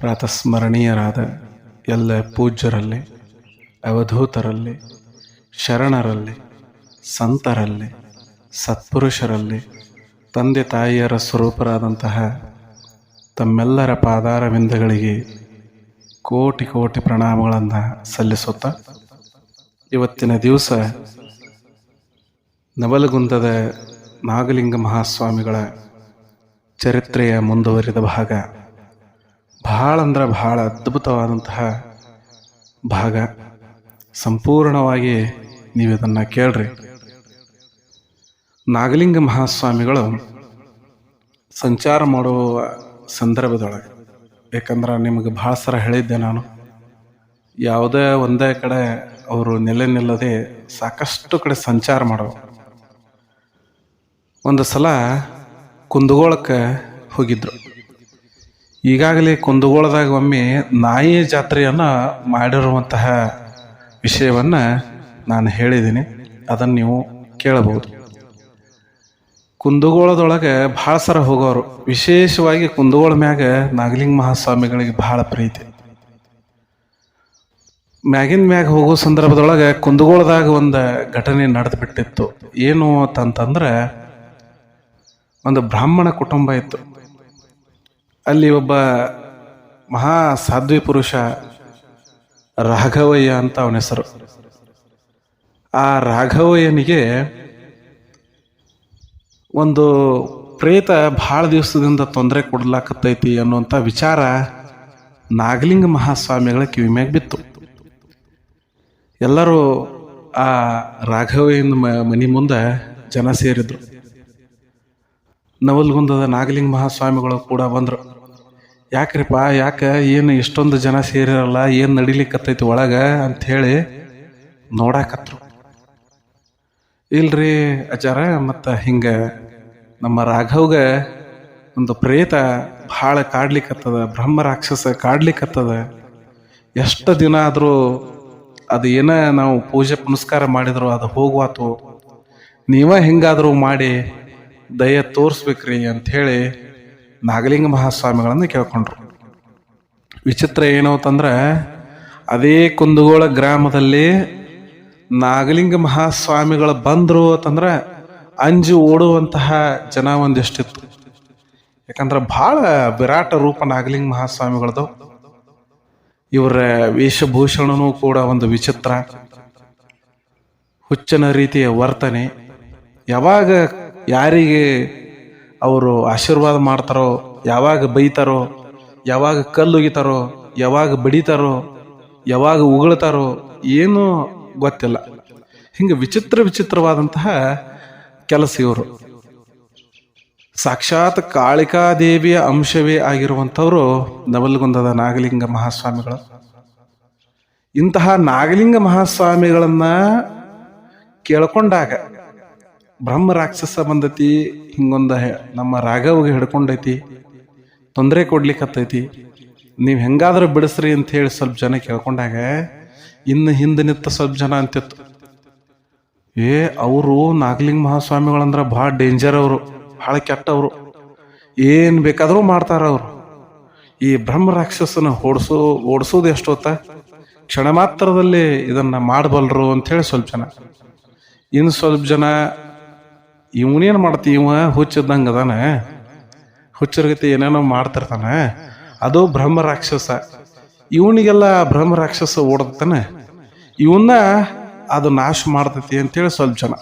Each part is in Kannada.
ಪ್ರಾತಸ್ಮರಣೀಯರಾದ ಎಲ್ಲ ಪೂಜ್ಯರಲ್ಲಿ, ಅವಧೂತರಲ್ಲಿ, ಶರಣರಲ್ಲಿ, ಸಂತರಲ್ಲಿ, ಸತ್ಪುರುಷರಲ್ಲಿ, ತಂದೆ ತಾಯಿಯರ ಸ್ವರೂಪರಾದಂತಹ ತಮ್ಮೆಲ್ಲರ ಪಾದಾರವಿಂದಗಳಿಗೆ ಕೋಟಿ ಕೋಟಿ ಪ್ರಣಾಮಗಳನ್ನು ಸಲ್ಲಿಸುತ್ತಾ ಇವತ್ತಿನ ದಿವಸ ನವಲಗುಂದದ ನಾಗಲಿಂಗ ಮಹಾಸ್ವಾಮಿಗಳ ಚರಿತ್ರೆಯ ಮುಂದುವರಿದ ಭಾಗ. ಭಾಳ ಅಂದ್ರೆ ಬಹಳ ಅದ್ಭುತವಾದಂತಹ ಭಾಗ. ಸಂಪೂರ್ಣವಾಗಿ ನೀವು ಇದನ್ನು ಕೇಳ್ರಿ. ನಾಗಲಿಂಗ ಮಹಾಸ್ವಾಮಿಗಳು ಸಂಚಾರ ಮಾಡುವ ಸಂದರ್ಭದೊಳಗೆ ಯಾಕಂದ್ರೆ ನಿಮಗೆ ಭಾಳ ಸರ ಹೇಳಿದ್ದೆ ನಾನು. ಯಾವುದೇ ಒಂದೇ ಕಡೆ ಅವರು ನೆಲೆ ನಿಲ್ಲದೆ ಸಾಕಷ್ಟು ಕಡೆ ಸಂಚಾರ ಮಾಡೋ. ಒಂದು ಸಲ ಕುಂದಗೋಳಕ್ಕೆ ಹೋಗಿದ್ರು. ಈಗಾಗಲೇ ಕುಂದಗೋಳದಾಗ ಒಮ್ಮೆ ನಾಯಿ ಜಾತ್ರೆಯನ್ನು ಮಾಡಿರುವಂತಹ ವಿಷಯವನ್ನು ನಾನು ಹೇಳಿದ್ದೀನಿ. ಅದನ್ನು ನೀವು ಕೇಳಬಹುದು. ಕುಂದಗೋಳದೊಳಗೆ ಭಾಳ ಸರ ಹೋಗೋರು. ವಿಶೇಷವಾಗಿ ಕುಂದಗೋಳ ಮ್ಯಾಗ ನಾಗಲಿಂಗ ಮಹಾಸ್ವಾಮಿಗಳಿಗೆ ಭಾಳ ಪ್ರೀತಿ. ಮ್ಯಾಗಿನ ಮ್ಯಾಗ ಹೋಗೋ ಸಂದರ್ಭದೊಳಗೆ ಕುಂದಗೋಳದಾಗ ಒಂದು ಘಟನೆ ನಡೆದು ಬಿಟ್ಟಿತ್ತು ಏನು ಅಂತಂತಂದ್ರೆ ಒಂದು ಬ್ರಾಹ್ಮಣ ಕುಟುಂಬ ಇತ್ತು. ಅಲ್ಲಿ ಒಬ್ಬ ಮಹಾ ಸಾಧ್ವಿ ಪುರುಷ ರಾಘವಯ್ಯ ಅಂತ ಅವನ ಹೆಸರು. ಆ ರಾಘವಯ್ಯನಿಗೆ ಒಂದು ಪ್ರೇತ ಭಾಳ ದಿವಸದಿಂದ ತೊಂದರೆ ಕೊಡ್ಲಾಕತ್ತೈತಿ ಅನ್ನುವಂಥ ವಿಚಾರ ನಾಗಲಿಂಗ ಮಹಾಸ್ವಾಮಿಗಳ ಕಿವಿ ಮ್ಯಾಗ ಬಿತ್ತು. ಎಲ್ಲರೂ ಆ ರಾಘವಯ್ಯನ ಮನಿ ಮನೆ ಮುಂದೆ ಜನ ಸೇರಿದ್ರು. ನವಲ್ಗುಂದದ ನಾಗಲಿಂಗ ಮಹಾಸ್ವಾಮಿಗಳು ಕೂಡ ಬಂದರು. ಯಾಕ್ರಿಪ್ಪ ಯಾಕೆ, ಏನು ಇಷ್ಟೊಂದು ಜನ ಸೇರಿರಲ್ಲ, ಏನು ನಡಿಲಿಕ್ಕತ್ತೈತಿ ಒಳಗೆ ಅಂಥೇಳಿ ನೋಡಾಕತ್ರು. ಇಲ್ರಿ ಆಚಾರ, ಮತ್ತು ಹಿಂಗೆ ನಮ್ಮ ರಾಘವ್ಗೆ ಒಂದು ಪ್ರೇತ ಭಾಳ ಕಾಡ್ಲಿಕ್ಕತ್ತದ ಬ್ರಹ್ಮ ರಾಕ್ಷಸ ಕಾಡ್ಲಿಕ್ಕತ್ತದ ಎಷ್ಟು ದಿನ ಆದರೂ ಅದು ಏನ ನಾವು ಪೂಜೆ ಪುನಸ್ಕಾರ ಮಾಡಿದ್ರು ಅದು ಹೋಗುವಾತು. ನೀವ ಹೆಂಗಾದರೂ ಮಾಡಿ, ದಯ ತೋರಿಸ್ಬೇಕ್ರಿ ಅಂಥೇಳಿ ನಾಗಲಿಂಗ ಮಹಾಸ್ವಾಮಿಗಳನ್ನು ಕೇಳ್ಕೊಂಡ್ರು. ವಿಚಿತ್ರ ಏನು ಅಂತಂದ್ರೆ ಅದೇ ಕುಂದಗೋಳ ಗ್ರಾಮದಲ್ಲಿ ನಾಗಲಿಂಗ ಮಹಾಸ್ವಾಮಿಗಳು ಬಂದರು ಅಂತಂದ್ರೆ ಅಂಜು ಓಡುವಂತಹ ಜನ ಒಂದಿಷ್ಟಿತ್ತು. ಯಾಕಂದ್ರೆ ಭಾಳ ವಿರಾಟ ರೂಪ ನಾಗಲಿಂಗ ಮಹಾಸ್ವಾಮಿಗಳದು. ಇವರ ವೇಷಭೂಷಣನೂ ಕೂಡ ಒಂದು ವಿಚಿತ್ರ. ಹುಚ್ಚನ ರೀತಿಯ ವರ್ತನೆ. ಯಾವಾಗ ಯಾರಿಗೆ ಅವರು ಆಶೀರ್ವಾದ ಮಾಡ್ತಾರೋ, ಯಾವಾಗ ಬೈತಾರೋ, ಯಾವಾಗ ಕಲ್ಲುಗಿತಾರೋ, ಯಾವಾಗ ಬಡಿತಾರೋ, ಯಾವಾಗ ಉಗುಳ್ತಾರೋ ಏನೂ ಗೊತ್ತಿಲ್ಲ. ಹಿಂಗೆ ವಿಚಿತ್ರ ವಿಚಿತ್ರವಾದಂತಹ ಕೆಲಸ ಇವರು. ಸಾಕ್ಷಾತ್ ಕಾಳಿಕಾದೇವಿಯ ಅಂಶವೇ ಆಗಿರುವಂಥವರು ನವಲ್ಗುಂದದ ನಾಗಲಿಂಗ ಮಹಾಸ್ವಾಮಿಗಳು. ಇಂತಹ ನಾಗಲಿಂಗ ಮಹಾಸ್ವಾಮಿಗಳನ್ನು ಕೇಳ್ಕೊಂಡಾಗ ಬ್ರಹ್ಮ ರಾಕ್ಷಸ ಬಂದೈತಿ, ಹಿಂಗೊಂದ ನಮ್ಮ ರಾಘವಗೆ ಹಿಡ್ಕೊಂಡೈತಿ, ತೊಂದರೆ ಕೊಡ್ಲಿಕ್ಕತ್ತೈತಿ ನೀವು ಹೆಂಗಾದ್ರೂ ಬಿಡಿಸ್ರಿ ಅಂತ ಹೇಳಿ ಸ್ವಲ್ಪ ಜನ ಕೇಳ್ಕೊಂಡಾಗ, ಇನ್ನು ಹಿಂದೆ ನಿಂತ ಸ್ವಲ್ಪ ಜನ ಅಂತಿತ್ತು. ಏ, ಅವರು ನಾಗಲಿಂಗ ಮಹಾಸ್ವಾಮಿಗಳಂದ್ರೆ ಭಾಳ ಡೇಂಜರ್ ಅವರು, ಭಾಳ ಕೆಟ್ಟವರು. ಏನು ಬೇಕಾದರೂ ಮಾಡ್ತಾರ ಅವರು. ಈ ಬ್ರಹ್ಮ ರಾಕ್ಷಸನ ಓಡಿಸೋ ಓಡಿಸೋದು ಎಷ್ಟೊತ್ತ? ಕ್ಷಣ ಮಾತ್ರದಲ್ಲಿ ಇದನ್ನ ಮಾಡಬಲ್ರು ಅಂಥೇಳಿ ಸ್ವಲ್ಪ ಜನ. ಇನ್ನು ಸ್ವಲ್ಪ ಜನ ಇವನೇನು ಮಾಡ್ತಿ? ಇವ ಹುಚ್ಚಿದ್ದಂಗೆ ಅದಾನ. ಹುಚ್ಚರ್ಗತಿ ಏನೇನೋ ಮಾಡ್ತಿರ್ತಾನೆ. ಅದು ಬ್ರಹ್ಮ ರಾಕ್ಷಸ. ಇವನಿಗೆಲ್ಲ ಬ್ರಹ್ಮ ರಾಕ್ಷಸ ಓಡತಾನೆ ಇವನ್ನ ಅದು ನಾಶ ಮಾಡ್ತೈತಿ ಅಂತೇಳಿ ಸ್ವಲ್ಪ ಜನ.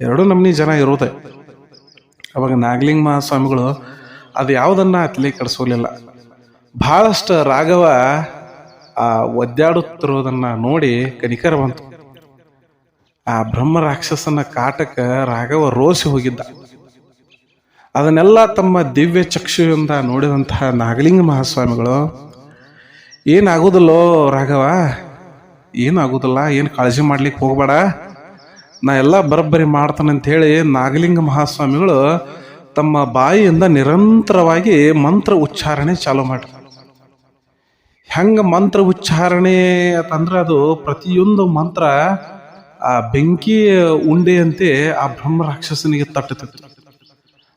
ಎರಡು ನಮ್ನಿ ಜನ ಇರೋದೆ. ಅವಾಗ ನಾಗಲಿಂಗ ಮಹಾಸ್ವಾಮಿಗಳು ಅದು ಯಾವುದನ್ನ ಅತ್ಲಿ ಕಡಿಸೋಲಿಲ್ಲ ಬಹಳಷ್ಟು ರಾಘವ ಆ ಒದ್ದಾಡುತ್ತಿರೋದನ್ನ ನೋಡಿ ಕನಿಕರ ಬಂತು ಆ ಬ್ರಹ್ಮ ರಾಕ್ಷಸನ ಕಾಟಕ್ಕೆ ರಾಘವ ರೋಸಿ ಹೋಗಿದ್ದ. ಅದನ್ನೆಲ್ಲ ತಮ್ಮ ದಿವ್ಯ ಚಕ್ಷುಯಿಂದ ನೋಡಿದಂತಹ ನಾಗಲಿಂಗ ಮಹಾಸ್ವಾಮಿಗಳು ಏನಾಗೋದಿಲ್ಲೋ ರಾಘವ? ಏನಾಗೋದಿಲ್ಲ ಏನು ಕಾಳಜಿ ಮಾಡ್ಲಿಕ್ಕೆ ಹೋಗ್ಬೇಡ. ನಾ ಎಲ್ಲ ಬರಬ್ಬರಿ ಮಾಡ್ತಾನೆ ಅಂತ ಹೇಳಿ ನಾಗಲಿಂಗ ಮಹಾಸ್ವಾಮಿಗಳು ತಮ್ಮ ಬಾಯಿಯಿಂದ ನಿರಂತರವಾಗಿ ಮಂತ್ರ ಉಚ್ಚಾರಣೆ ಚಾಲು ಮಾಡಿ ಹೆಂಗೆ ಮಂತ್ರ ಉಚ್ಚಾರಣೆ ಅಂತಂದ್ರೆ ಅದು ಪ್ರತಿಯೊಂದು ಮಂತ್ರ ಆ ಬೆಂಕಿ ಉಂಡೆಯಂತೆ ಆ ಬ್ರಹ್ಮ ರಾಕ್ಷಸನಿಗೆ ತಟ್ಟುತ್ತಿತ್ತು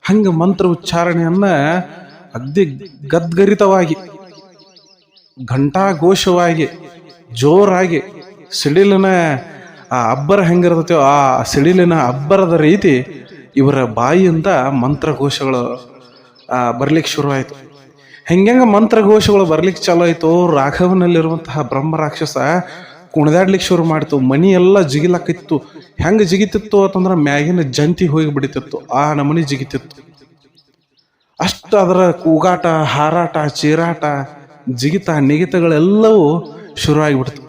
ಹಂಗ ಮಂತ್ರ ಉಚ್ಚಾರಣೆಯನ್ನ ಅಗ್ದಿ ಗದ್ಗರಿತವಾಗಿ, ಘಂಟಾಘೋಷವಾಗಿ, ಜೋರಾಗಿ ಸಿಡಿಲಿನ ಆ ಅಬ್ಬರ ಹೆಂಗಿರ್ತೈತೋ ಆ ಸಿಡಿಲಿನ ಅಬ್ಬರದ ರೀತಿ ಇವರ ಬಾಯಿಯಿಂದ ಮಂತ್ರಘೋಷಗಳು ಬರ್ಲಿಕ್ಕೆ ಶುರುವಾಯಿತು. ಹೆಂಗೆ ಮಂತ್ರಘೋಷಗಳು ಬರ್ಲಿಕ್ಕೆ ಚಾಲೋ ಆಯ್ತು, ರಾಘವನಲ್ಲಿರುವಂತಹ ಬ್ರಹ್ಮ ರಾಕ್ಷಸ ಕುಣಿದಾಡ್ಲಿಕ್ಕೆ ಶುರು ಮಾಡ್ತು. ಮನಿ ಎಲ್ಲ ಜಿಗಿಲಾಕಿತ್ತು. ಹೆಂಗೆ ಜಿಗಿತಿತ್ತು ಅಂತಂದ್ರೆ ಮ್ಯಾಗಿನ ಜಂತಿ ಹೋಗಿ ಬಿಡಿತಿತ್ತು. ಆ ನಮನಿ ಜಿಗಿತಿತ್ತು. ಅಷ್ಟು ಅದರ ಕೂಗಾಟ, ಹಾರಾಟ, ಚೀರಾಟ, ಜಿಗಿತ, ನಿಗಿತಗಳೆಲ್ಲವೂ ಶುರುವಾಗಿಬಿಡ್ತು.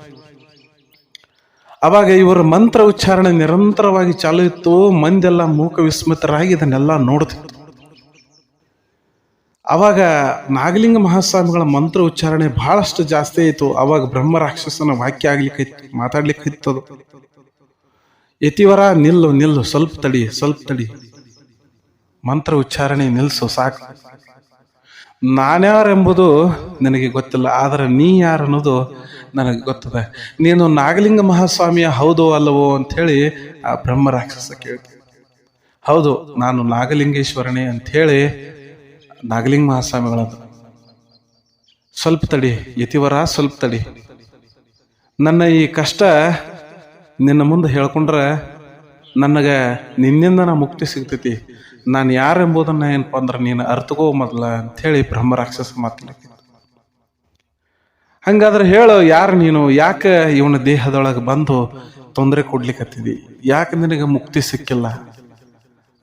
ಅವಾಗ ಇವರ ಮಂತ್ರ ಉಚ್ಚಾರಣೆ ನಿರಂತರವಾಗಿ ಚಾಲು ಇತ್ತು ಮಂದೆಲ್ಲ ಮೂಕ ವಿಸ್ಮಿತರಾಗಿ ಇದನ್ನೆಲ್ಲ ನೋಡ್ತಿತ್ತು. ಅವಾಗ ನಾಗಲಿಂಗ ಮಹಾಸ್ವಾಮಿಗಳ ಮಂತ್ರ ಉಚ್ಚಾರಣೆ ಬಹಳಷ್ಟು ಜಾಸ್ತಿ ಆಯಿತು. ಅವಾಗ ಬ್ರಹ್ಮ ರಾಕ್ಷಸನ ವಾಕ್ಯ ಆಗ್ಲಿಕ್ಕೆ ಮಾತಾಡ್ಲಿಕ್ಕೆ ಇತ್ತದು ಯತಿವರ, ನಿಲ್ಲು ನಿಲ್ಲು, ಸ್ವಲ್ಪ ತಡಿ ಸ್ವಲ್ಪ ತಡಿ. ಮಂತ್ರ ಉಚ್ಚಾರಣೆ ನಿಲ್ಸು, ಸಾಕು. ನಾನ್ಯಾರೆಂಬುದು ನನಗೆ ಗೊತ್ತಿಲ್ಲ, ಆದರೆ ನೀ ಯಾರು ಅನ್ನೋದು ನನಗೆ ಗೊತ್ತದೆ. ನೀನು ನಾಗಲಿಂಗ ಮಹಾಸ್ವಾಮಿಯ ಹೌದೋ ಅಲ್ಲವೋ ಅಂಥೇಳಿ ಆ ಬ್ರಹ್ಮ ರಾಕ್ಷಸ ಕೇಳ್ತೀನಿ ಹೌದು, ನಾನು ನಾಗಲಿಂಗೇಶ್ವರನೇ ಅಂಥೇಳಿ ನಾಗಲಿಂಗ ಮಹಾಸ್ವಾಮಿಗಳದು ಸ್ವಲ್ಪ ತಡಿ, ಯತಿವರ ಸ್ವಲ್ಪ ತಡಿ. ನನ್ನ ಈ ಕಷ್ಟ ನಿನ್ನ ಮುಂದೆ ಹೇಳ್ಕೊಂಡ್ರೆ ನನಗೆ ನಿನ್ನಿಂದ ನಾ ಮುಕ್ತಿ ಸಿಗ್ತೈತಿ. ನಾನು ಯಾರೆಂಬುದನ್ನ ಏನಪ್ಪ ಅಂದ್ರೆ ನೀನು ಅರ್ಥಕೋ ಮೊದಲ ಅಂಥೇಳಿ ಬ್ರಹ್ಮ ರಾಕ್ಷಸ ಹಂಗಾದ್ರೆ ಹೇಳು, ಯಾರು ನೀನು? ಯಾಕೆ ಇವನ ದೇಹದೊಳಗೆ ಬಂದು ತೊಂದರೆ ಕೊಡ್ಲಿಕ್ಕತ್ತಿದಿ ಯಾಕೆ ನಿನಗೆ ಮುಕ್ತಿ ಸಿಕ್ಕಿಲ್ಲ?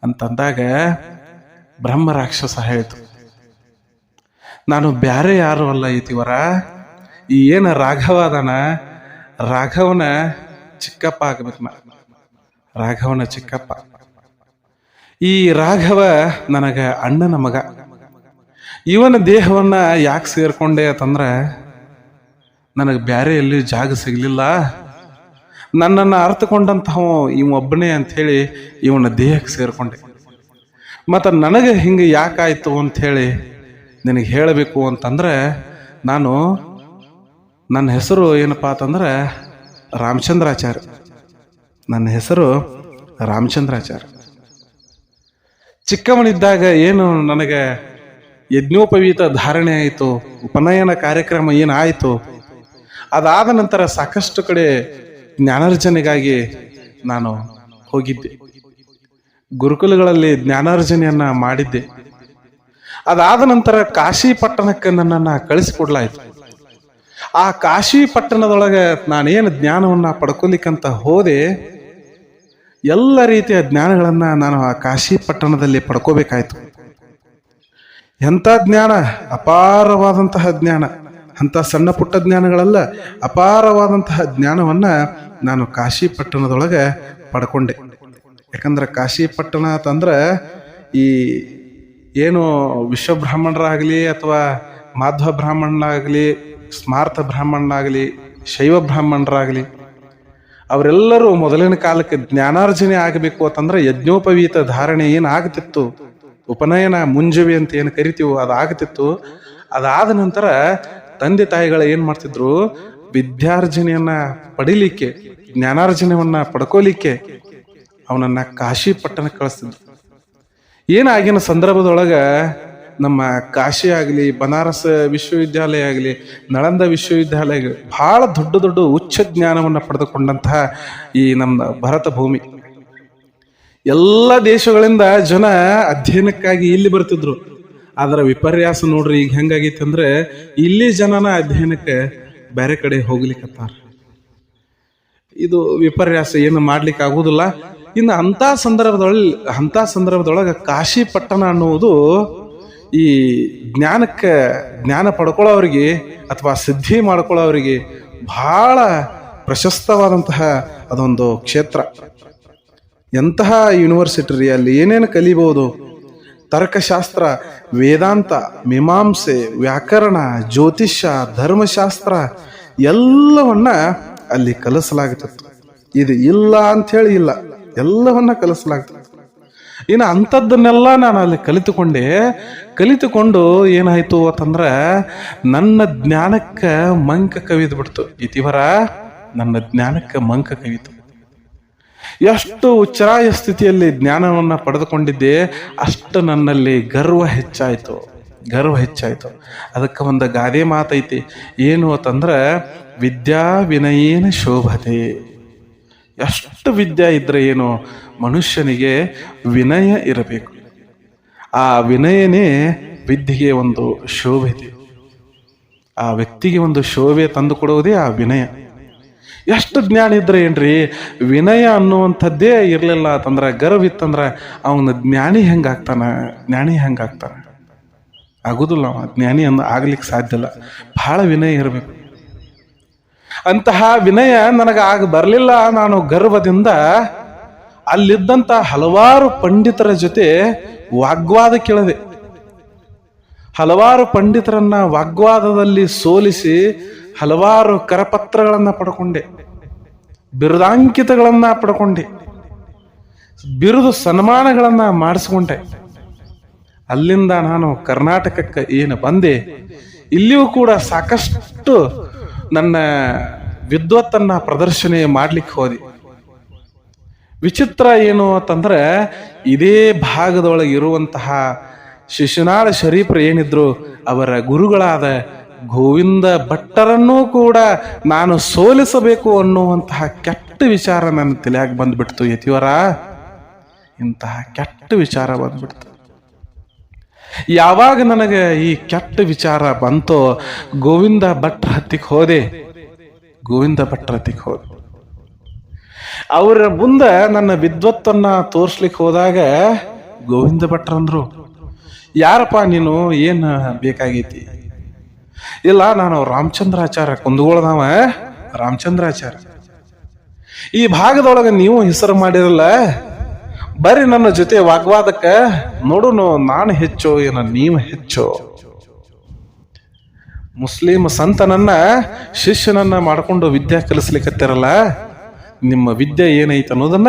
ಅಂತಂದಾಗ ಬ್ರಹ್ಮ ರಾಕ್ಷಸ ಹೇಳ್ತು ನಾನು ಬ್ಯಾರೆ ಯಾರು ಅಲ್ಲ ಐತಿವರ ಈ ಏನ ರಾಘವ ಅದಾನ? ರಾಘವನ ಚಿಕ್ಕಪ್ಪ ಆಗ್ಬೇಕು ರಾಘವನ ಚಿಕ್ಕಪ್ಪ. ಈ ರಾಘವ ನನಗ ಅಣ್ಣನ ಮಗ. ಇವನ ದೇಹವನ್ನ ಯಾಕೆ ಸೇರ್ಕೊಂಡೆ ಅಂತಂದ್ರೆ, ನನಗೆ ಬ್ಯಾರೆ ಎಲ್ಲಿ ಜಾಗ ಸಿಗಲಿಲ್ಲ. ನನ್ನನ್ನು ಅರ್ಥಕೊಂಡಂತಹ ಇವ ಒಬ್ಬನೇ ಅಂಥೇಳಿ ಇವನ ದೇಹಕ್ಕೆ ಸೇರ್ಕೊಂಡೆ. ಮತ್ತು ನನಗೆ ಹಿಂಗೆ ಯಾಕಾಯ್ತು ಅಂಥೇಳಿ ನಿನಗೆ ಹೇಳಬೇಕು ಅಂತಂದ್ರೆ ನಾನು ನನ್ನ ಹೆಸರು ಏನಪ್ಪ ಅಂತಂದ್ರೆ ರಾಮಚಂದ್ರಾಚಾರ್ಯ. ನನ್ನ ಹೆಸರು ರಾಮಚಂದ್ರಾಚಾರ್ಯ. ಚಿಕ್ಕವನಿದ್ದಾಗ ಏನು ನನಗೆ ಯಜ್ಞೋಪವೀತ ಧಾರಣೆ ಆಯಿತು, ಉಪನಯನ ಕಾರ್ಯಕ್ರಮ ಏನಾಯಿತು, ಅದಾದ ನಂತರ ಸಾಕಷ್ಟು ಕಡೆ ಜ್ಞಾನಾರ್ಜನೆಗಾಗಿ ನಾನು ಹೋಗಿದ್ದೆ. ಗುರುಕುಲಗಳಲ್ಲಿ ಜ್ಞಾನಾರ್ಜನೆಯನ್ನ ಮಾಡಿದ್ದೆ. ಅದಾದ ನಂತರ ಕಾಶಿ ಪಟ್ಟಣಕ್ಕೆ ನನ್ನನ್ನು ಕಳಿಸಿಕೊಡ್ಲಾಯ್ತು. ಆ ಕಾಶಿ ಪಟ್ಟಣದೊಳಗೆ ನಾನೇನು ಜ್ಞಾನವನ್ನು ಪಡ್ಕೊಲಿಕ್ಕಂತ ಹೋದೆ, ಎಲ್ಲ ರೀತಿಯ ಜ್ಞಾನಗಳನ್ನು ನಾನು ಆ ಕಾಶಿ ಪಟ್ಟಣದಲ್ಲಿ ಪಡ್ಕೋಬೇಕಾಯ್ತು. ಎಂಥ ಜ್ಞಾನ? ಅಪಾರವಾದಂತಹ ಜ್ಞಾನ. ಅಂಥ ಸಣ್ಣ ಪುಟ್ಟ ಜ್ಞಾನಗಳಲ್ಲ, ಅಪಾರವಾದಂತಹ ಜ್ಞಾನವನ್ನ ನಾನು ಕಾಶಿ ಪಟ್ಟಣದೊಳಗೆ ಪಡ್ಕೊಂಡೆ. ಯಾಕಂದ್ರೆ ಕಾಶಿ ಪಟ್ಟಣ ಅಂತಂದ್ರೆ ಈ ಏನು ವಿಶ್ವಬ್ರಾಹ್ಮಣರಾಗಲಿ ಅಥವಾ ಮಾಧ್ವ ಬ್ರಾಹ್ಮಣರಾಗಲಿ ಸ್ಮಾರ್ಥ ಬ್ರಾಹ್ಮಣರಾಗಲಿ ಶೈವ ಬ್ರಾಹ್ಮಣರಾಗಲಿ, ಅವರೆಲ್ಲರೂ ಮೊದಲಿನ ಕಾಲಕ್ಕೆ ಜ್ಞಾನಾರ್ಜನೆ ಆಗಬೇಕು ಅಂತಂದ್ರೆ ಯಜ್ಞೋಪವೀತ ಧಾರಣೆ ಏನಾಗ್ತಿತ್ತು? ಉಪನಯನ ಮುಂಜವಿ ಅಂತ ಏನು ಕರಿತೀವೋ ಅದು ಆಗ್ತಿತ್ತು ಅದಾದ ನಂತರ ತಂದೆ ತಾಯಿಗಳು ಏನು ಮಾಡ್ತಿದ್ರು? ವಿದ್ಯಾರ್ಜನೆಯನ್ನ ಪಡಿಲಿಕ್ಕೆ, ಜ್ಞಾನಾರ್ಜನೆಯನ್ನ ಪಡ್ಕೋಲಿಕ್ಕೆ ಅವನನ್ನ ಕಾಶಿ ಪಟ್ಟಣಕ್ಕೆ ಕಳಿಸ್ತಿದ್ರು. ಏನಾಗಿನ ಸಂದರ್ಭದೊಳಗೆ ನಮ್ಮ ಕಾಶಿ ಆಗಲಿ, ಬನಾರಸ್ ವಿಶ್ವವಿದ್ಯಾಲಯ ಆಗಲಿ, ನಳಂದ ವಿಶ್ವವಿದ್ಯಾಲಯ ಆಗಲಿ, ಭಾಳ ದೊಡ್ಡ ದೊಡ್ಡ ಉಚ್ಚ ಜ್ಞಾನವನ್ನು ಪಡೆದುಕೊಂಡಂತಹ ಈ ನಮ್ಮ ಭಾರತ ಭೂಮಿ. ಎಲ್ಲ ದೇಶಗಳಿಂದ ಜನ ಅಧ್ಯಯನಕ್ಕಾಗಿ ಇಲ್ಲಿ ಬರ್ತಿದ್ರು. ಅದರ ವಿಪರ್ಯಾಸ ನೋಡ್ರಿ ಈಗ ಹೆಂಗಾಗೈತೆ ಅಂದ್ರೆ ಇಲ್ಲಿ ಜನನ ಅಧ್ಯಯನಕ್ಕೆ ಬೇರೆ ಕಡೆ ಹೋಗ್ಲಿಕ್ಕತ್ತಾರ ಇದು ವಿಪರ್ಯಾಸ ಏನು ಮಾಡ್ಲಿಕ್ಕೆ ಆಗುದಿಲ್ಲ ಇನ್ನು ಅಂಥ ಸಂದರ್ಭದೊಳಗೆ ಅಂಥ ಸಂದರ್ಭದೊಳಗೆ ಕಾಶಿ ಪಟ್ಟಣ ಅನ್ನುವುದು ಈ ಜ್ಞಾನಕ್ಕೆ ಜ್ಞಾನ ಪಡ್ಕೊಳ್ಳೋರಿಗೆ ಅಥವಾ ಸಿದ್ಧಿ ಮಾಡ್ಕೊಳ್ಳೋರಿಗೆ ಬಹಳ ಪ್ರಶಸ್ತವಾದಂತಹ ಅದೊಂದು ಕ್ಷೇತ್ರ. ಎಂತಹ ಯೂನಿವರ್ಸಿಟಿ ರೀ, ಅಲ್ಲಿ ಏನೇನು ಕಲಿಬಹುದು ತರ್ಕಶಾಸ್ತ್ರ, ವೇದಾಂತ, ಮೀಮಾಂಸೆ, ವ್ಯಾಕರಣ, ಜ್ಯೋತಿಷ್ಯ, ಧರ್ಮಶಾಸ್ತ್ರ ಎಲ್ಲವನ್ನ ಅಲ್ಲಿ ಕಲಿಸಲಾಗುತ್ತಿತ್ತು. ಇದು ಇಲ್ಲ ಅಂಥೇಳಿ ಇಲ್ಲ. ಎಲ್ಲವನ್ನ ಕಲಿಸಲಾಗ್ತದೆ. ಇನ್ನು ಅಂಥದ್ದನ್ನೆಲ್ಲ ನಾನು ಅಲ್ಲಿ ಕಲಿತುಕೊಂಡೆ, ಕಲಿತುಕೊಂಡು ಏನಾಯಿತು ಅಂತಂದ್ರೆ ನನ್ನ ಜ್ಞಾನಕ್ಕೆ ಮಂಕ ಕವಿದು ಬಿಡ್ತು. ಇತಿವರ, ನನ್ನ ಜ್ಞಾನಕ್ಕೆ ಮಂಕ ಕವಿತು. ಎಷ್ಟು ಉಚ್ಚರಾಯ ಸ್ಥಿತಿಯಲ್ಲಿ ಜ್ಞಾನವನ್ನು ಪಡೆದುಕೊಂಡಿದ್ದೆ, ಅಷ್ಟು ನನ್ನಲ್ಲಿ ಗರ್ವ ಹೆಚ್ಚಾಯಿತು. ಗರ್ವ ಹೆಚ್ಚಾಯಿತು. ಅದಕ್ಕೆ ಒಂದು ಗಾದೆ ಮಾತೈತಿ. ಏನು ಅಂತಂದ್ರೆ, ವಿದ್ಯಾ ವಿನಯೇನ ಶೋಭತೆ. ಎಷ್ಟು ವಿದ್ಯೆ ಇದ್ರೆ ಏನು? ಮನುಷ್ಯನಿಗೆ ವಿನಯ ಇರಬೇಕು. ಆ ವಿನಯನೇ ವಿದ್ಯೆಗೆ ಒಂದು ಶೋಭೆ ಆ ವ್ಯಕ್ತಿಗೆ ಒಂದು ಶೋಭೆ ತಂದು ಕೊಡುವುದೇ ಆ ವಿನಯ. ಎಷ್ಟು ಜ್ಞಾನ ಇದ್ರೆ ಏನ್ರಿ? ವಿನಯ ಅನ್ನುವಂಥದ್ದೇ ಇರಲಿಲ್ಲ ಅಂತಂದ್ರೆ ಗರ್ವ ಇತ್ತಂದ್ರೆ ಅವನ ಜ್ಞಾನಿ ಹೆಂಗಾಗ್ತಾನ? ಜ್ಞಾನಿ ಹೆಂಗಾಗ್ತಾನ? ಆಗುದಿಲ್ಲ ಅವ. ಜ್ಞಾನಿ ಅನ್ನೋ ಆಗ್ಲಿಕ್ಕೆ ಸಾಧ್ಯ ಇಲ್ಲ. ಬಹಳ ವಿನಯ ಇರಬೇಕು. ಅಂತಹ ವಿನಯ ನನಗೆ ಆಗ ಬರಲಿಲ್ಲ. ನಾನು ಗರ್ವದಿಂದ ಅಲ್ಲಿದ್ದಂಥ ಹಲವಾರು ಪಂಡಿತರ ಜೊತೆ ವಾಗ್ವಾದ ಕೇಳದೆ. ಹಲವಾರು ಪಂಡಿತರನ್ನ ವಾಗ್ವಾದದಲ್ಲಿ ಸೋಲಿಸಿ ಹಲವಾರು ಕರಪತ್ರಗಳನ್ನು ಪಡ್ಕೊಂಡೆ. ಬಿರುದಾಂಕಿತಗಳನ್ನ ಪಡ್ಕೊಂಡೆ. ಬಿರುದು ಸನ್ಮಾನಗಳನ್ನ ಮಾಡಿಸ್ಕೊಂಡೆ. ಅಲ್ಲಿಂದ ನಾನು ಕರ್ನಾಟಕಕ್ಕೆ ಏನು ಬಂದೆ, ಇಲ್ಲಿಯೂ ಕೂಡ ಸಾಕಷ್ಟು ನನ್ನ ವಿದ್ವತ್ತನ್ನ ಪ್ರದರ್ಶನ ಮಾಡ್ಲಿಕ್ಕೆ ಹೋದೆ. ವಿಚಿತ್ರ ಏನು ಅಂತಂದ್ರೆ, ಇದೇ ಭಾಗದೊಳಗೆ ಇರುವಂತಹ ಶಿಶುನಾಳ ಶರೀಫರು ಏನಿದ್ರು, ಅವರ ಗುರುಗಳಾದ ಗೋವಿಂದ ಭಟ್ಟರನ್ನೂ ಕೂಡ ನಾನು ಸೋಲಿಸಬೇಕು ಅನ್ನುವಂತಹ ಕೆಟ್ಟ ವಿಚಾರ ನನ್ನ ತಲೆಯಾಗಿ ಬಂದ್ಬಿಡ್ತು, ಯತಿವರ. ಇಂತಹ ಕೆಟ್ಟ ವಿಚಾರ ಬಂದ್ಬಿಡ್ತು. ಯಾವಾಗ ನನಗೆ ಈ ಕೆಟ್ಟ ವಿಚಾರ ಬಂತೋ ಗೋವಿಂದ ಭಟ್ರ ಹತ್ತಿಗೆ ಹೋದೆ. ಗೋವಿಂದ ಭಟ್ರ ಹತ್ತಿಕ್ ಹೋದೆ. ಅವರ ಮುಂದೆ ನನ್ನ ವಿದ್ವತ್ತನ್ನ ತೋರ್ಸ್ಲಿಕ್ಕೆ ಹೋದಾಗ ಗೋವಿಂದ ಭಟ್ರಂದ್ರು ಯಾರಪ್ಪ ನೀನು? ಏನ್ ಬೇಕಾಗೈತಿ? ಇಲ್ಲ, ನಾನು ರಾಮಚಂದ್ರಾಚಾರ್ಯ, ಕುಂದಗೋಳದವ, ರಾಮಚಂದ್ರಾಚಾರ್ಯ. ಈ ಭಾಗದೊಳಗೆ ನೀವು ಹೆಸರು ಮಾಡಿರಲ್ಲ ಬರ್ರಿ ನನ್ನ ಜೊತೆ ವಾಗ್ವಾದಕ್ಕೆ. ನೋಡುನು, ನಾನು ಹೆಚ್ಚು, ಏನ ನೀವು ಹೆಚ್ಚು? ಮುಸ್ಲಿಂ ಸಂತನನ್ನ, ಶಿಷ್ಯನನ್ನ ಮಾಡಿಕೊಂಡು ವಿದ್ಯೆ ಕಲಿಸ್ಲಿಕ್ಕತ್ತಿರಲ್ಲ ನಿಮ್ಮ ವಿದ್ಯೆ ಏನೈತೆ ಅನ್ನೋದನ್ನ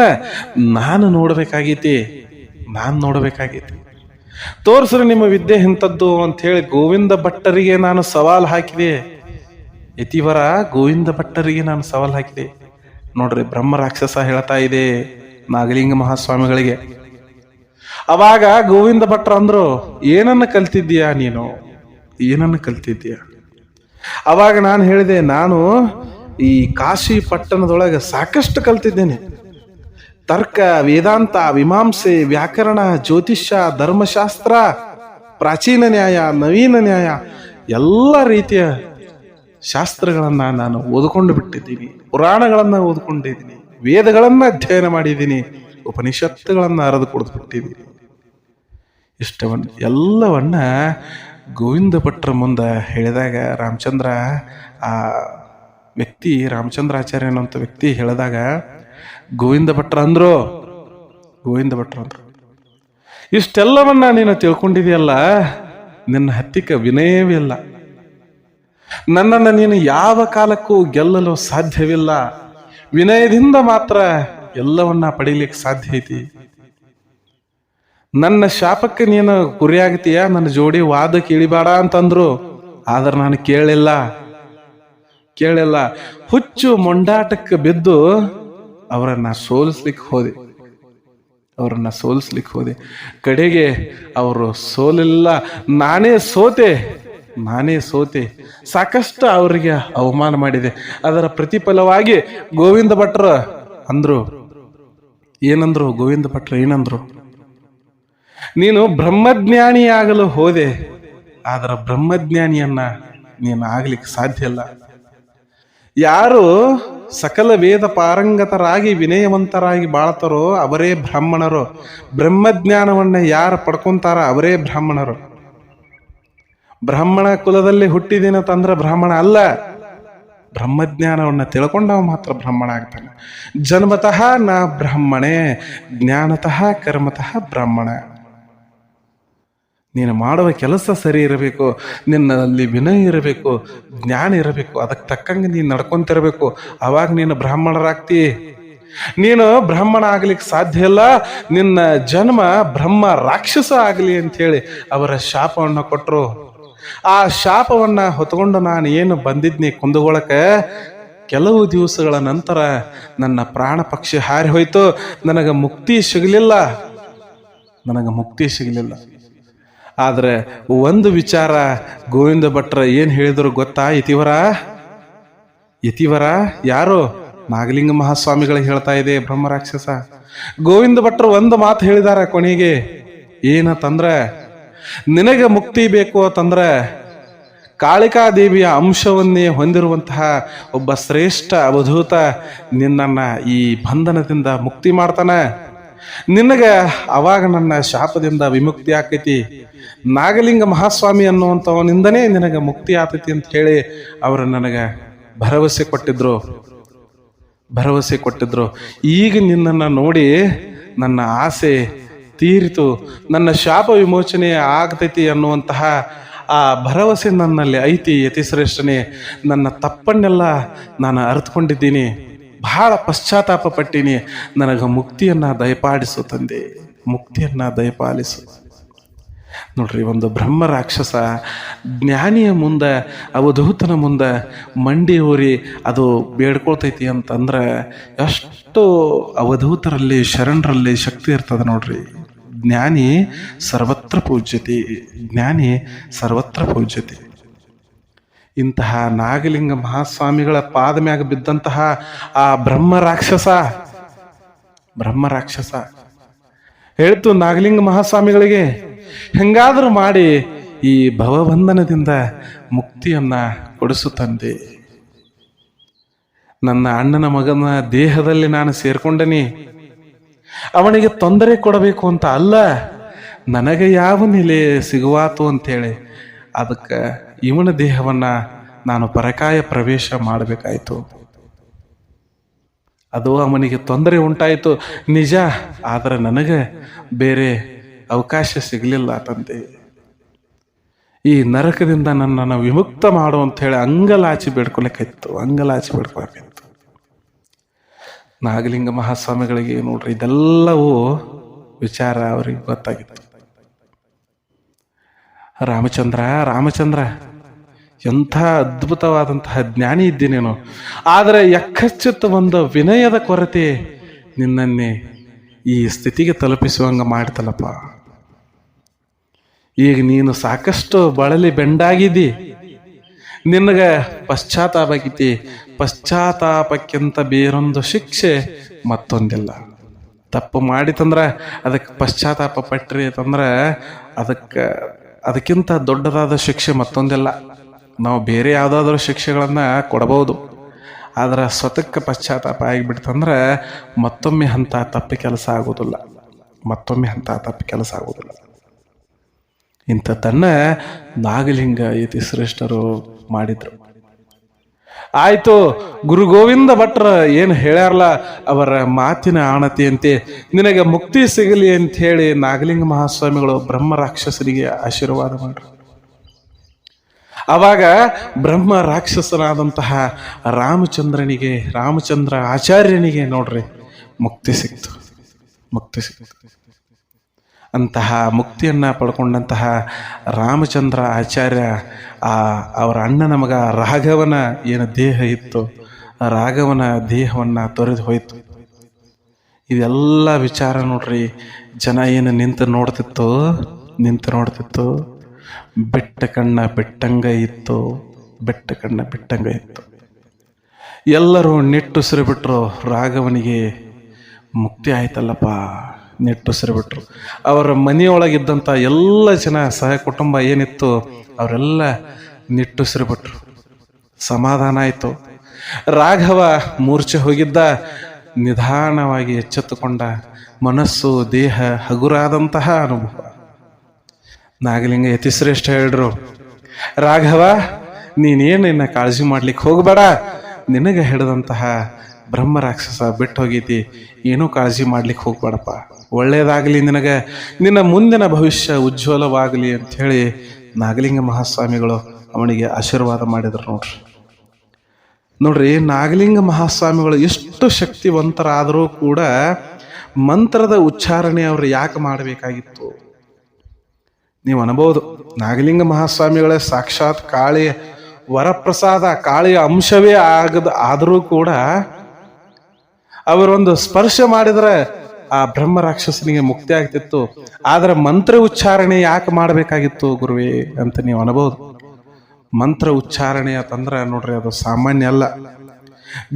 ನಾನು ನೋಡ್ಬೇಕಾಗೈತಿ. ನಾನು ನೋಡ್ಬೇಕಾಗೈತಿ. ತೋರ್ಸ್ರಿ ನಿಮ್ಮ ವಿದ್ಯೆ ಇಂಥದ್ದು ಅಂತ ಹೇಳಿ ಗೋವಿಂದ ಭಟ್ಟರಿಗೆ ನಾನು ಸವಾಲು ಹಾಕಿದೆ. ಯತಿವರ, ಗೋವಿಂದ ಭಟ್ಟರಿಗೆ ನಾನು ಸವಾಲು ಹಾಕಿದೆ. ನೋಡ್ರಿ, ಬ್ರಹ್ಮ ರಾಕ್ಷಸ ಹೇಳ್ತಾ ಇದೆ. ನಾಗಲಿಂಗ ಮಹಾಸ್ವಾಮಿಗಳಿಗೆ. ಅವಾಗ ಗೋವಿಂದ ಭಟ್ರ ಅಂದ್ರು, ಏನನ್ನ ಕಲ್ತಿದ್ದೀಯಾ ನೀನು? ಏನನ್ನ ಕಲ್ತಿದ್ದೀಯ? ಅವಾಗ ನಾನು ಹೇಳಿದೆ, ನಾನು ಈ ಕಾಶಿ ಪಟ್ಟಣದೊಳಗೆ ಸಾಕಷ್ಟು ಕಲ್ತಿದ್ದೇನೆ. ತರ್ಕ, ವೇದಾಂತ, ಮೀಮಾಂಸೆ, ವ್ಯಾಕರಣ, ಜ್ಯೋತಿಷ್ಯ, ಧರ್ಮಶಾಸ್ತ್ರ, ಪ್ರಾಚೀನ ನ್ಯಾಯ, ನವೀನ ನ್ಯಾಯ, ಎಲ್ಲ ರೀತಿಯ ಶಾಸ್ತ್ರಗಳನ್ನು ನಾನು ಓದ್ಕೊಂಡು ಬಿಟ್ಟಿದ್ದೀನಿ. ಪುರಾಣಗಳನ್ನು ಓದ್ಕೊಂಡಿದ್ದೀನಿ. ವೇದಗಳನ್ನ ಅಧ್ಯಯನ ಮಾಡಿದ್ದೀನಿ, ಉಪನಿಷತ್ತುಗಳನ್ನು ಅರದು ಕುಡಿದು ಇಷ್ಟವನ್ನ ಎಲ್ಲವನ್ನ ಗೋವಿಂದ ಭಟ್ರ ಮುಂದೆ ಹೇಳಿದಾಗ ರಾಮಚಂದ್ರ, ಆ ವ್ಯಕ್ತಿ, ರಾಮಚಂದ್ರಾಚಾರ್ಯ ಅನ್ನೋಂಥ ವ್ಯಕ್ತಿ ಹೇಳಿದಾಗ, ಗೋವಿಂದ ಭಟ್ರ ಅಂದ್ರು, ಗೋವಿಂದ ಭಟ್ರ ಅಂದ್ರು. ಇಷ್ಟೆಲ್ಲವನ್ನ ನೀನು ತಿಳ್ಕೊಂಡಿದೆಯಲ್ಲ, ನಿನ್ನ ಹತ್ತಿಕ ವಿನಯವೇ ಇಲ್ಲ. ನನ್ನನ್ನು ನೀನು ಯಾವ ಕಾಲಕ್ಕೂ ಗೆಲ್ಲಲು ಸಾಧ್ಯವಿಲ್ಲ. ವಿನಯದಿಂದ ಮಾತ್ರ ಎಲ್ಲವನ್ನ ಪಡೀಲಿಕ್ಕೆ ಸಾಧ್ಯ ಐತಿ. ನನ್ನ ಶಾಪಕ್ಕೆ ನೀನು ಗುರಿಯಾಗ್ತೀಯ? ನನ್ನ ಜೋಡಿ ವಾದ ಕೇಳಿಬೇಡ ಅಂತಂದ್ರು. ಆದ್ರೆ ನಾನು ಕೇಳಿಲ್ಲ. ಕೇಳಿಲ್ಲ. ಹುಚ್ಚು ಮೊಂಡಾಟಕ್ಕೆ ಬಿದ್ದು ಅವರನ್ನ ಸೋಲಿಸ್ಲಿಕ್ಕೆ ಹೋದೆ. ಅವರನ್ನ ಸೋಲಿಸ್ಲಿಕ್ಕೆ ಹೋದೆ. ಕಡೆಗೆ ಅವರು ಸೋಲಿಲ್ಲ. ನಾನೇ ಸೋತೆ. ನಾನೇ ಸೋತೆ. ಸಾಕಷ್ಟು ಅವರಿಗೆ ಅವಮಾನ ಮಾಡಿದೆ. ಅದರ ಪ್ರತಿಫಲವಾಗಿ ಗೋವಿಂದ ಭಟ್ರ ಅಂದ್ರು. ಏನಂದ್ರು? ಗೋವಿಂದ ಭಟ್ರ ಏನಂದ್ರು? ನೀನು ಬ್ರಹ್ಮಜ್ಞಾನಿಯಾಗಲು ಹೋದೆ. ಆದ್ರೆ ಬ್ರಹ್ಮಜ್ಞಾನಿಯನ್ನ ನೀನು ಆಗ್ಲಿಕ್ಕೆ ಸಾಧ್ಯ ಇಲ್ಲ. ಯಾರು ಸಕಲ ವೇದ ಪಾರಂಗತರಾಗಿ ವಿನಯವಂತರಾಗಿ ಬಾಳ್ತಾರೋ ಅವರೇ ಬ್ರಾಹ್ಮಣರು. ಬ್ರಹ್ಮಜ್ಞಾನವನ್ನ ಯಾರು ಪಡ್ಕೊಂತಾರ ಅವರೇ ಬ್ರಾಹ್ಮಣರು. ಬ್ರಾಹ್ಮಣ ಕುಲದಲ್ಲಿ ಹುಟ್ಟಿದಿನಂತಂದ್ರ ಬ್ರಾಹ್ಮಣ ಅಲ್ಲ. ಬ್ರಹ್ಮಜ್ಞಾನವನ್ನು ತಿಳ್ಕೊಂಡವ ಮಾತ್ರ ಬ್ರಾಹ್ಮಣ ಆಗ್ತಾನೆ. ಜನ್ಮತಃ ನಾ ಬ್ರಾಹ್ಮಣೇ, ಜ್ಞಾನತಃ ಕರ್ಮತಃ ಬ್ರಾಹ್ಮಣ. ನೀನು ಮಾಡುವ ಕೆಲಸ ಸರಿ ಇರಬೇಕು, ನಿನ್ನಲ್ಲಿ ವಿನಯ ಇರಬೇಕು, ಜ್ಞಾನ ಇರಬೇಕು, ಅದಕ್ಕೆ ತಕ್ಕಂಗೆ ನೀನು ನಡ್ಕೊಂತಿರಬೇಕು. ಅವಾಗ ನೀನು ಬ್ರಾಹ್ಮಣರಾಗ್ತಿ. ನೀನು ಬ್ರಾಹ್ಮಣ ಆಗ್ಲಿಕ್ಕೆ ಸಾಧ್ಯ ಇಲ್ಲ, ನಿನ್ನ ಜನ್ಮ ಬ್ರಹ್ಮ ರಾಕ್ಷಸ ಆಗಲಿ ಅಂತ ಹೇಳಿ ಅವರ ಶಾಪವನ್ನು ಕೊಟ್ಟರು ಆ ಶಾಪವನ್ನ ಹೊತ್ಕೊಂಡು ನಾನು ಏನು ಬಂದಿದ್ನಿ ಕುಂದಗೊಳಕ ಕೆಲವು ದಿವಸಗಳ ನಂತರ ನನ್ನ ಪ್ರಾಣ ಪಕ್ಷಿ ಹಾರಿ ಹೋಯ್ತು. ನನಗೆ ಮುಕ್ತಿ ಸಿಗಲಿಲ್ಲ. ನನಗೆ ಮುಕ್ತಿ ಸಿಗಲಿಲ್ಲ. ಆದರೆ ಒಂದು ವಿಚಾರ ಗೋವಿಂದ ಭಟ್ರ ಏನು ಹೇಳಿದ್ರು ಗೊತ್ತಾ ಇತಿವರ? ಇತಿವರ ಯಾರು? ನಾಗಲಿಂಗ ಮಹಾಸ್ವಾಮಿಗಳಿಗೆ ಹೇಳ್ತಾ ಇದೆ ಬ್ರಹ್ಮರಾಕ್ಷಸ ಗೋವಿಂದ ಭಟ್ರು ಒಂದು ಮಾತು ಹೇಳಿದಾರ ಕೊನೆಗೆ ಏನಂತಂದ್ರೆ ನಿನಗೆ ಮುಕ್ತಿ ಬೇಕು ಅಂತಂದ್ರೆ ಕಾಳಿಕಾದೇವಿಯ ಅಂಶವನ್ನೇ ಹೊಂದಿರುವಂತಹ ಒಬ್ಬ ಶ್ರೇಷ್ಠ ಅವಧೂತ ನಿನ್ನನ್ನು ಈ ಬಂಧನದಿಂದ ಮುಕ್ತಿ ಮಾಡ್ತಾನೆ. ನಿನಗೆ ಅವಾಗ ನನ್ನ ಶಾಪದಿಂದ ವಿಮುಕ್ತಿ ಆಕೈತಿ. ನಾಗಲಿಂಗ ಮಹಾಸ್ವಾಮಿ ಅನ್ನುವಂಥವನಿಂದನೇ ನಿನಗೆ ಮುಕ್ತಿ ಆತೈತಿ ಅಂತ ಹೇಳಿ ಅವರು ನನಗೆ ಭರವಸೆ ಕೊಟ್ಟಿದ್ರು. ಭರವಸೆ ಕೊಟ್ಟಿದ್ರು. ಈಗ ನಿನ್ನನ್ನು ನೋಡಿ ನನ್ನ ಆಸೆ ತೀರಿತು. ನನ್ನ ಶಾಪ ವಿಮೋಚನೆ ಆಗ್ತೈತಿ ಅನ್ನುವಂತಹ ಆ ಭರವಸೆ ನನ್ನಲ್ಲಿ ಐತಿ ಯತಿಶ್ರೇಷ್ಠನೇ. ನನ್ನ ತಪ್ಪನ್ನೆಲ್ಲ ನಾನು ಅರಿತುಕೊಂಡಿದ್ದೀನಿ. ಬಹಳ ಪಶ್ಚಾತ್ತಾಪ ಪಟ್ಟೀನಿ. ನನಗೆ ಮುಕ್ತಿಯನ್ನು ದಯಪಾಲಿಸು ತಂದೆ. ಮುಕ್ತಿಯನ್ನು ದಯಪಾಲಿಸು. ನೋಡ್ರಿ, ಒಂದು ಬ್ರಹ್ಮ ರಾಕ್ಷಸ ಜ್ಞಾನಿಯ ಮುಂದೆ, ಅವಧೂತನ ಮುಂದೆ ಮಂಡಿ ಊರಿ ಅದು ಬೇಡ್ಕೊಳ್ತೈತಿ ಅಂತಂದ್ರೆ ಎಷ್ಟು ಅವಧೂತರಲ್ಲಿ, ಶರಣರಲ್ಲಿ ಶಕ್ತಿ ಇರ್ತದೆ ನೋಡ್ರಿ. ಜ್ಞಾನಿ ಸರ್ವತ್ರ ಪೂಜ್ಯತೆ. ಜ್ಞಾನಿ ಸರ್ವತ್ರ ಪೂಜ್ಯತೆ. ಇಂತಹ ನಾಗಲಿಂಗ ಮಹಾಸ್ವಾಮಿಗಳ ಪಾದ ಮ್ಯಾಗ ಬಿದ್ದಂತಹ ಆ ಬ್ರಹ್ಮ ರಾಕ್ಷಸ ಬ್ರಹ್ಮ ರಾಕ್ಷಸ ಹೇಳ್ತು ನಾಗಲಿಂಗ ಮಹಾಸ್ವಾಮಿಗಳಿಗೆ, ಹೆಂಗಾದರೂ ಮಾಡಿ ಈ ಭವಬಂಧನದಿಂದ ಮುಕ್ತಿಯನ್ನ ಕೊಡಿಸು ತಂದೆ. ನನ್ನ ಅಣ್ಣನ ಮಗನ ದೇಹದಲ್ಲಿ ನಾನು ಸೇರ್ಕೊಂಡನಿ. ಅವನಿಗೆ ತೊಂದರೆ ಕೊಡಬೇಕು ಅಂತ ಅಲ್ಲ. ನನಗೆ ಯಾವ ನೆಲೆ ಸಿಗುವಾತು ಅಂತೇಳಿ ಅದಕ್ಕೆ ಇವನ ದೇಹವನ್ನ ನಾನು ಪರಕಾಯ ಪ್ರವೇಶ ಮಾಡಬೇಕಾಯ್ತು. ಅದು ಅವನಿಗೆ ತೊಂದರೆ ಉಂಟಾಯಿತು. ನಿಜ, ಆದರೆ ನನಗೆ ಬೇರೆ ಅವಕಾಶ ಸಿಗಲಿಲ್ಲ ತಂದೆ. ಈ ನರಕದಿಂದ ನನ್ನನ್ನು ವಿಮುಕ್ತ ಮಾಡು ಅಂತ ಹೇಳಿ ಅಂಗಲಾಚಿ ಬೇಡ್ಕೊಳಕ್ಕಾಯ್ತು ಅಂಗಲಾಚಿ ಬೇಡ್ಕೊಳಕ್ಕಾಯ್ತು ನಾಗಲಿಂಗ ಮಹಾಸ್ವಾಮಿಗಳಿಗೆ ನೋಡ್ರಿ, ಇದೆಲ್ಲವೂ ವಿಚಾರ ಅವ್ರಿಗೆ ಗೊತ್ತಾಗಿತ್ತು ರಾಮಚಂದ್ರ ರಾಮಚಂದ್ರ, ಎಂಥ ಅದ್ಭುತವಾದಂತಹ ಜ್ಞಾನಿ ಇದ್ದೀನೇನು ನೀನು. ಆದರೆ ಯಕ್ಕಚ್ಚಿತ್ತ ಒಂದು ವಿನಯದ ಕೊರತೆ ನಿನ್ನನ್ನೇ ಈ ಸ್ಥಿತಿಗೆ ತಲುಪಿಸುವಂಗೆ ಮಾಡ್ತಲ್ಲಪ್ಪ. ಈಗ ನೀನು ಸಾಕಷ್ಟು ಬಳಲಿ ಬೆಂಡಾಗಿದ್ದಿ. ನಿನಗೆ ಪಶ್ಚಾತ್ತಾಪ ಆಗೈತಿ ಪಶ್ಚಾತ್ತಾಪಕ್ಕಿಂತ ಬೇರೊಂದು ಶಿಕ್ಷೆ ಮತ್ತೊಂದಿಲ್ಲ. ತಪ್ಪು ಮಾಡಿತಂದ್ರೆ ಅದಕ್ಕೆ ಪಶ್ಚಾತ್ತಾಪ ಪಟ್ರಿ ಅಂತಂದ್ರೆ ಅದಕ್ಕೆ, ಅದಕ್ಕಿಂತ ದೊಡ್ಡದಾದ ಶಿಕ್ಷೆ ಮತ್ತೊಂದಿಲ್ಲ. ನಾವು ಬೇರೆ ಯಾವುದಾದ್ರೂ ಶಿಕ್ಷೆಗಳನ್ನು ಕೊಡಬಹುದು. ಆದರೆ ಸ್ವತಕ್ಕೆ ಪಶ್ಚಾತ್ತಾಪ ಆಗಿಬಿಡ್ತಂದ್ರೆ ಮತ್ತೊಮ್ಮೆ ಅಂತ ತಪ್ಪು ಕೆಲಸ ಆಗೋದಿಲ್ಲ. ಮತ್ತೊಮ್ಮೆ ಅಂತ ತಪ್ಪು ಕೆಲಸ ಆಗೋದಿಲ್ಲ. ಇಂಥದ್ದನ್ನು ನಾಗಲಿಂಗ ಯತಿ ಶ್ರೇಷ್ಠರು ಮಾಡಿದ್ರು. ಆಯಿತು, ಗುರು ಗೋವಿಂದ ಭಟ್ರ ಏನು ಹೇಳ್ಯಾರಲ್ಲ ಅವರ ಮಾತಿನ ಆಣತಿಯಂತೆ ನಿನಗೆ ಮುಕ್ತಿ ಸಿಗಲಿ ಅಂತ ಹೇಳಿ ನಾಗಲಿಂಗ ಮಹಾಸ್ವಾಮಿಗಳು ಬ್ರಹ್ಮ ರಾಕ್ಷಸರಿಗೆ ಆಶೀರ್ವಾದ ಮಾಡ್ರು. ಅವಾಗ ಬ್ರಹ್ಮ ರಾಕ್ಷಸನಾದಂತಹ ರಾಮಚಂದ್ರನಿಗೆ, ರಾಮಚಂದ್ರ ಆಚಾರ್ಯನಿಗೆ ನೋಡ್ರಿ, ಮುಕ್ತಿ ಸಿಕ್ತು ಮುಕ್ತಿ ಸಿಕ್ತು. ಅಂತಹ ಮುಕ್ತಿಯನ್ನು ಪಡ್ಕೊಂಡಂತಹ ರಾಮಚಂದ್ರ ಆಚಾರ್ಯ, ಆ ಅವರ ಅಣ್ಣ ಮಗ ರಾಘವನ ಏನು ದೇಹ ಇತ್ತು, ರಾಘವನ ದೇಹವನ್ನು ತೊರೆದು ಹೋಯಿತು. ಇದೆಲ್ಲ ವಿಚಾರ ನೋಡ್ರಿ, ಜನ ಏನು ನಿಂತು ನೋಡ್ತಿತ್ತು ನಿಂತು ನೋಡ್ತಿತ್ತು, ಬೆಟ್ಟ ಕಣ್ಣ ಬೆಟ್ಟಂಗ ಇತ್ತು, ಬೆಟ್ಟ ಕಣ್ಣ ಬೆಟ್ಟಂಗ ಇತ್ತು. ಎಲ್ಲರೂ ನೆಟ್ಟುಸಿರು ಬಿಟ್ಟರು ರಾಘವನಿಗೆ ಮುಕ್ತಿ ಆಯ್ತಲ್ಲಪ್ಪ. ನಿಟ್ಟುಸಿರು ಬಿಟ್ರು. ಅವರ ಮನೆಯೊಳಗಿದ್ದಂಥ ಎಲ್ಲ ಜನ ಸಹ ಕುಟುಂಬ ಏನಿತ್ತು, ಅವರೆಲ್ಲ ನಿಟ್ಟುಸಿರು ಬಿಟ್ರು. ಸಮಾಧಾನ ಆಯಿತು. ರಾಘವ ಮೂರ್ಛೆ ಹೋಗಿದ್ದ, ನಿಧಾನವಾಗಿ ಎಚ್ಚೆತ್ತುಕೊಂಡ ಮನಸ್ಸು, ದೇಹ ಹಗುರಾದಂತಹ ಅನುಭವ. ನಾಗಲಿಂಗ ಯತಿಶ್ರೇಷ್ಠ ಹೇಳ್ರು, ರಾಘವ, ನೀನೇನು ನಿನ್ನ ಕಾಳಜಿ ಮಾಡ್ಲಿಕ್ಕೆ ಹೋಗಬೇಡ. ನಿನಗೆ ಹಿಡಿದಂತಹ ಬ್ರಹ್ಮ ರಾಕ್ಷಸ ಬಿಟ್ಟು ಹೋಗೈತಿ ಏನೂ ಕಾಳಜಿ ಮಾಡ್ಲಿಕ್ಕೆ ಹೋಗ್ಬೇಡಪ್ಪ. ಒಳ್ಳೇದಾಗಲಿ ನಿನಗೆ, ನಿನ್ನ ಮುಂದಿನ ಭವಿಷ್ಯ ಉಜ್ವಲವಾಗಲಿ ಅಂಥೇಳಿ ನಾಗಲಿಂಗ ಮಹಾಸ್ವಾಮಿಗಳು ಅವನಿಗೆ ಆಶೀರ್ವಾದ ಮಾಡಿದ್ರು ನೋಡ್ರಿ. ನೋಡ್ರಿ, ನಾಗಲಿಂಗ ಮಹಾಸ್ವಾಮಿಗಳು ಎಷ್ಟು ಶಕ್ತಿವಂತರಾದರೂ ಕೂಡ ಮಂತ್ರದ ಉಚ್ಚಾರಣೆ ಅವರು ಯಾಕೆ ಮಾಡಬೇಕಾಗಿತ್ತು? ನೀವು ಅನ್ಬೋದು, ನಾಗಲಿಂಗ ಮಹಾಸ್ವಾಮಿಗಳೇ ಸಾಕ್ಷಾತ್ ಕಾಳಿ ವರಪ್ರಸಾದ, ಕಾಳಿಯ ಅಂಶವೇ ಆಗದ, ಆದರೂ ಕೂಡ ಅವರೊಂದು ಸ್ಪರ್ಶ ಮಾಡಿದ್ರೆ ಆ ಬ್ರಹ್ಮ ರಾಕ್ಷಸನಿಗೆ ಮುಕ್ತಿ ಆಗ್ತಿತ್ತು. ಆದ್ರೆ ಮಂತ್ರ ಉಚ್ಚಾರಣೆ ಯಾಕೆ ಮಾಡಬೇಕಾಗಿತ್ತು ಗುರುವೇ ಅಂತ ನೀವು ಅನ್ಬೋದು. ಮಂತ್ರ ಉಚ್ಚಾರಣೆ ಅಂತಂದ್ರೆ ನೋಡ್ರಿ, ಅದು ಸಾಮಾನ್ಯ ಅಲ್ಲ.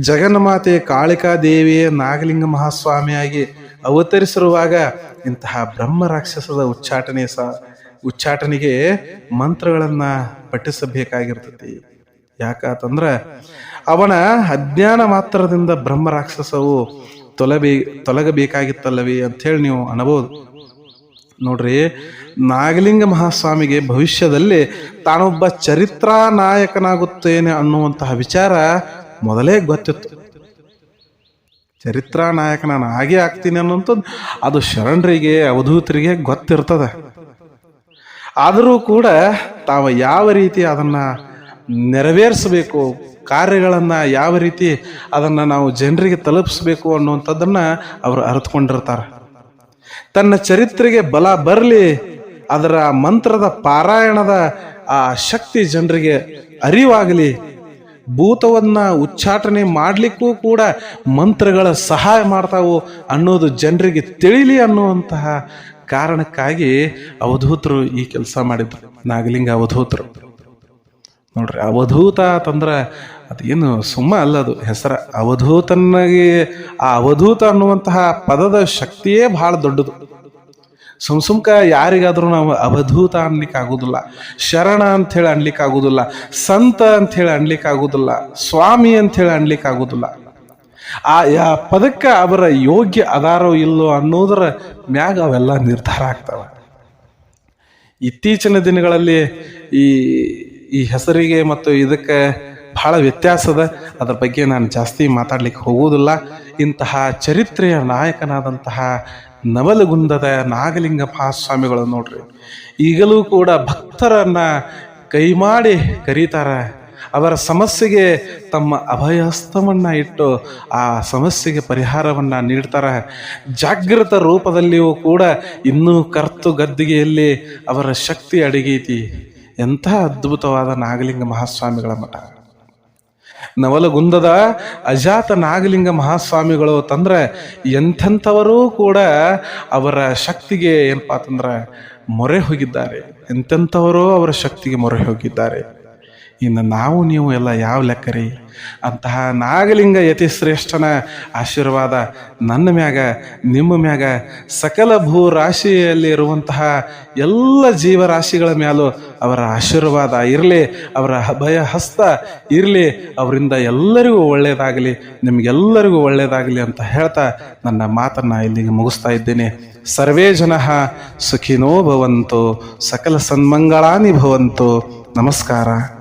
ಜಗನ್ಮಾತೆ ಕಾಳಿಕಾ ದೇವಿಯೇ ನಾಗಲಿಂಗ ಮಹಾಸ್ವಾಮಿಯಾಗಿ ಅವತರಿಸಿರುವಾಗ ಇಂತಹ ಬ್ರಹ್ಮ ರಾಕ್ಷಸದ ಉಚ್ಚಾಟನೆ ಸಹ ಉಚ್ಚಾಟನೆಗೆ ಮಂತ್ರಗಳನ್ನ ಪಠಿಸಬೇಕಾಗಿರ್ತತಿ. ಯಾಕಂತಂದ್ರ ಅವನ ಅಜ್ಞಾನ ಮಾತ್ರದಿಂದ ಬ್ರಹ್ಮ ರಾಕ್ಷಸವು ತೊಲಬೇ, ತೊಲಗಬೇಕಾಗಿತ್ತಲ್ಲವೇ ಅಂಥೇಳಿ ನೀವು ಅನ್ಬೋದು. ನೋಡ್ರಿ, ನಾಗಲಿಂಗ ಮಹಾಸ್ವಾಮಿಗೆ ಭವಿಷ್ಯದಲ್ಲಿ ತಾನೊಬ್ಬ ಚರಿತ್ರಾ ನಾಯಕನಾಗುತ್ತೇನೆ ಅನ್ನುವಂತಹ ವಿಚಾರ ಮೊದಲೇ ಗೊತ್ತಿತ್ತು. ಚರಿತ್ರಾ ನಾಯಕ ನಾನು ಹಾಗೆ ಆಗ್ತೀನಿ ಅನ್ನುವಂಥದ್ದು ಅದು ಶರಣರಿಗೆ, ಅವಧೂತರಿಗೆ ಗೊತ್ತಿರ್ತದೆ. ಆದರೂ ಕೂಡ ತಾವು ಯಾವ ರೀತಿ ಅದನ್ನ ನೆರವೇರಿಸಬೇಕು ಕಾರ್ಯಗಳನ್ನು ಯಾವ ರೀತಿ ಅದನ್ನು ನಾವು ಜನರಿಗೆ ತಲುಪಿಸ್ಬೇಕು ಅನ್ನುವಂಥದ್ದನ್ನು ಅವರು ಅರಿತುಕೊಂಡಿರ್ತಾರೆ. ತನ್ನ ಚರಿತ್ರೆಗೆ ಬಲ ಬರಲಿ, ಅದರ ಮಂತ್ರದ ಪಾರಾಯಣದ ಆ ಶಕ್ತಿ ಜನರಿಗೆ ಅರಿವಾಗಲಿ, ಭೂತವನ್ನು ಉಚ್ಚಾಟನೆ ಮಾಡಲಿಕ್ಕೂ ಕೂಡ ಮಂತ್ರಗಳ ಸಹಾಯ ಮಾಡ್ತಾವು ಅನ್ನೋದು ಜನರಿಗೆ ತಿಳಿಲಿ ಅನ್ನುವಂತಹ ಕಾರಣಕ್ಕಾಗಿ ಅವಧೂತರು ಈ ಕೆಲಸ ಮಾಡಿದ್ರು. ನಾಗಲಿಂಗ ಅವಧೂತರು. ನೋಡ್ರಿ, ಅವಧೂತ ಅಂತಂದ್ರೆ ಅದೇನು ಸುಮ್ಮ ಅಲ್ಲ ಅದು. ಹೆಸರ ಅವಧೂತನಿಗೆ ಆ ಅವಧೂತ ಅನ್ನುವಂತಹ ಪದದ ಶಕ್ತಿಯೇ ಬಹಳ ದೊಡ್ಡದು. ಸುಮ್ ಸುಮ್ಕ ಯಾರಿಗಾದ್ರೂ ನಾವು ಅವಧೂತ ಅನ್ಲಿಕ್ಕೆ ಆಗುದಿಲ್ಲ, ಶರಣ ಅಂತ ಹೇಳಿ ಅನ್ಲಿಕ್ಕೆ ಆಗುದಿಲ್ಲ, ಸಂತ ಅಂತ ಹೇಳಿ ಅನ್ಲಿಕ್ಕೆ ಆಗುದಿಲ್ಲ, ಸ್ವಾಮಿ ಅಂತ ಹೇಳಿ ಅನ್ಲಿಕ್ಕೆ ಆಗುದಿಲ್ಲ. ಆ ಯಾ ಪದಕ್ಕೆ ಅವರ ಯೋಗ್ಯ ಅದಾರೋ ಇಲ್ಲೋ ಅನ್ನೋದರ ಮ್ಯಾಗ ಅವೆಲ್ಲ ನಿರ್ಧಾರ ಆಗ್ತಾವ. ಇತ್ತೀಚಿನ ದಿನಗಳಲ್ಲಿ ಈ ಈ ಹೆಸರಿಗೆ ಮತ್ತು ಇದಕ್ಕೆ ಬಹಳ ವ್ಯತ್ಯಾಸದ. ಅದರ ಬಗ್ಗೆ ನಾನು ಜಾಸ್ತಿ ಮಾತಾಡ್ಲಿಕ್ಕೆ ಹೋಗುವುದಿಲ್ಲ. ಇಂತಹ ಚರಿತ್ರೆಯ ನಾಯಕನಾದಂತಹ ನವಲಗುಂದದ ನಾಗಲಿಂಗ ಮಹಾಸ್ವಾಮಿಗಳು ನೋಡ್ರಿ. ಈಗಲೂ ಕೂಡ ಭಕ್ತರನ್ನ ಕೈ ಮಾಡಿ ಕರೀತಾರ. ಅವರ ಸಮಸ್ಯೆಗೆ ತಮ್ಮ ಅಭಯಹಸ್ತವನ್ನ ಇಟ್ಟು ಆ ಸಮಸ್ಯೆಗೆ ಪರಿಹಾರವನ್ನ ನೀಡ್ತಾರೆ. ಜಾಗೃತ ರೂಪದಲ್ಲಿಯೂ ಕೂಡ ಇನ್ನೂ ಕರ್ತು ಗದ್ದಿಗೆಯಲ್ಲಿ ಅವರ ಶಕ್ತಿ ಅಡಗೈತಿ. ಎಂಥ ಅದ್ಭುತವಾದ ನಾಗಲಿಂಗ ಮಹಾಸ್ವಾಮಿಗಳ ಮಠ. ನವಲಗುಂದದ ಅಜಾತ ನಾಗಲಿಂಗ ಮಹಾಸ್ವಾಮಿಗಳು ತಂದ್ರೆ ಎಂಥೆಂಥವರೂ ಕೂಡ ಅವರ ಶಕ್ತಿಗೆ ಏನಪ್ಪಾ ಅಂತಂದ್ರೆ ಮೊರೆ ಹೋಗಿದ್ದಾರೆ. ಎಂತೆಂಥವರೂ ಅವರ ಶಕ್ತಿಗೆ ಮೊರೆ ಹೋಗಿದ್ದಾರೆ. ಇನ್ನು ನಾವು ನೀವು ಎಲ್ಲ ಯಾವ ಲೆಕ್ಕರಿ? ಅಂತಹ ನಾಗಲಿಂಗ ಯತಿಶ್ರೇಷ್ಠನ ಆಶೀರ್ವಾದ ನನ್ನ ಮ್ಯಾಗ, ನಿಮ್ಮ ಮ್ಯಾಗ, ಸಕಲ ಭೂರಾಶಿಯಲ್ಲಿ ಇರುವಂತಹ ಎಲ್ಲ ಜೀವರಾಶಿಗಳ ಮ್ಯಾಲೂ ಅವರ ಆಶೀರ್ವಾದ ಇರಲಿ, ಅವರ ಭಯ ಹಸ್ತ ಇರಲಿ, ಅವರಿಂದ ಎಲ್ಲರಿಗೂ ಒಳ್ಳೆಯದಾಗಲಿ ನಿಮಗೆಲ್ಲರಿಗೂ ಒಳ್ಳೆಯದಾಗಲಿ ಅಂತ ಹೇಳ್ತಾ ನನ್ನ ಮಾತನ್ನು ಇಲ್ಲಿಗೆ ಮುಗಿಸ್ತಾ ಇದ್ದೇನೆ. ಸರ್ವೇ ಜನ ಸುಖಿನೋ ಭವಂತು, ಸಕಲ ಸನ್ಮಂಗಳಾನಿ ಭವಂತು. ನಮಸ್ಕಾರ.